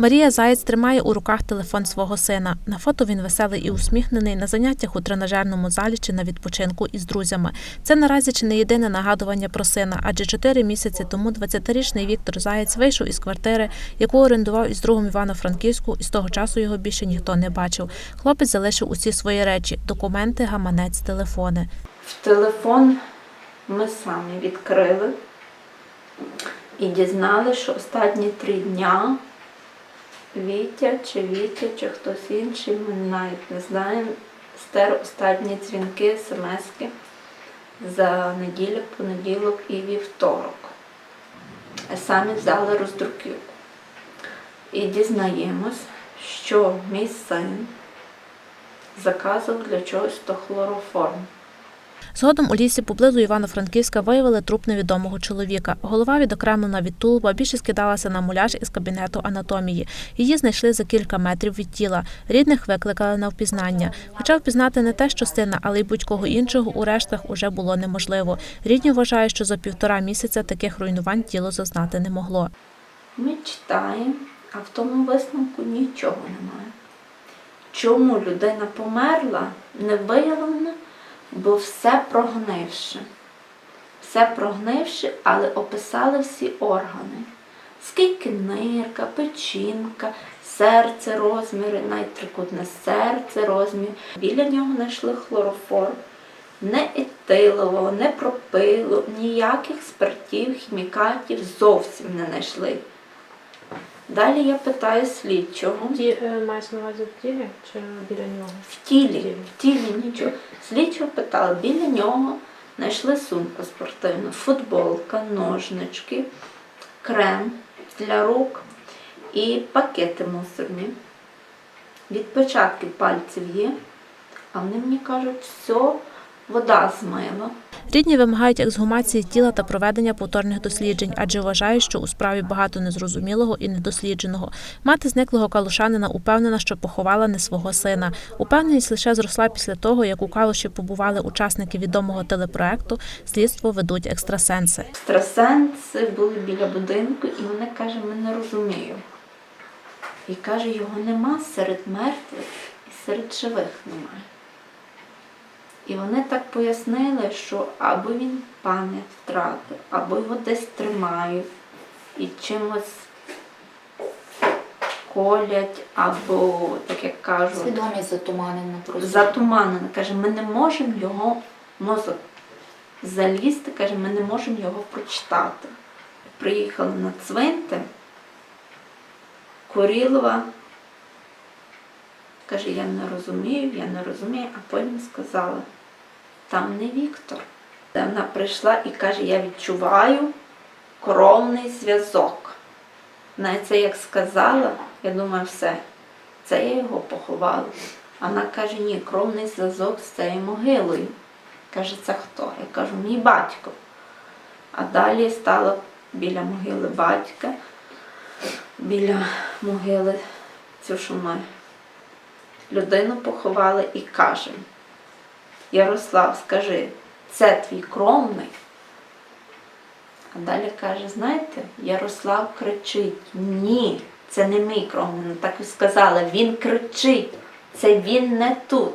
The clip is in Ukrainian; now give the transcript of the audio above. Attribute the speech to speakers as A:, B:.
A: Марія Заєць тримає у руках телефон свого сина. На фото він веселий і усміхнений на заняттях у тренажерному залі чи на відпочинку із друзями. Це наразі чи не єдине нагадування про сина, адже чотири місяці тому 20-річний Віктор Заєць вийшов із квартири, яку орендував із другом Івано-Франківську, і з того часу його більше ніхто не бачив. Хлопець залишив усі свої речі: документи, гаманець, телефони.
B: В телефон ми самі відкрили і дізнали, що останні три дня Вітя чи Вітя, чи хтось інший, ми навіть не знаємо, стер останні дзвінки, смски за неділю, понеділок і вівторок. Самі взяли роздруківку. І дізнаємось, що мій син заказував для чогось то хлороформ.
A: Згодом у лісі поблизу Івано-Франківська виявили труп невідомого чоловіка. Голова відокремлена від тулуба, більше скидалася на муляж із кабінету анатомії. Її знайшли за кілька метрів від тіла. Рідних викликали на впізнання. Хоча впізнати не те, що сина, але й будь-кого іншого у рештах уже було неможливо. Рідні вважають, що за півтора місяця таких руйнувань тіло зазнати не могло.
B: Ми читаємо, а в тому висновку нічого немає. Чому людина померла, не виявлено, бо все прогнивши. Все прогнивши, але описали всі органи. Скільки нирка, печінка, серце розміри, навіть трикутне серце розмір. Біля нього знайшли хлороформ. Не етилового, не пропилу, ніяких спиртів, хімікатів зовсім не знайшли. Далі я питаю слідчого.
C: Е, маєш на увазі в тілі чи біля нього?
B: В тілі, в тілі нічого. Слідчого питала, біля нього знайшли сумку спортивну, футболка, ножнички, крем для рук і пакети мусорні. Відпечатки пальців є, а вони мені кажуть, все, вода змила.
A: Рідні вимагають ексгумації тіла та проведення повторних досліджень, адже вважають, що у справі багато незрозумілого і недослідженого. Мати зниклого калушанина упевнена, що поховала не свого сина. Упевненість лише зросла після того, як у калуші побували учасники відомого телепроекту. Слідство ведуть екстрасенси.
B: Екстрасенси були біля будинку, і вони каже, ми не розуміємо. І каже, його нема серед мертвих і серед живих немає. І вони так пояснили, що або він пам'ять втратив, або його десь тримають і чимось колять, або, так як кажуть,
D: Свідомість затуманена просто.
B: затуманено. Каже, ми не можемо його мозок залізти, каже, ми не можемо його прочитати. Приїхали на цвинтар, Курілова. Каже, я не розумію, я не розумію, а потім сказала, там не Віктор. Вона прийшла і каже, я відчуваю кровний зв'язок. Навіть це як сказала, я думаю, все, це я його поховала. А вона каже, ні, кровний зв'язок з цією могилою. Каже, це хто? Я кажу, мій батько. А далі стала біля могили батька, біля могили цю, що ми людину поховали і каже, Ярослав, скажи, це твій кромний. А далі каже, знаєте, Ярослав кричить, ні, це не мій кромний. Так і сказала, він кричить, це він не тут,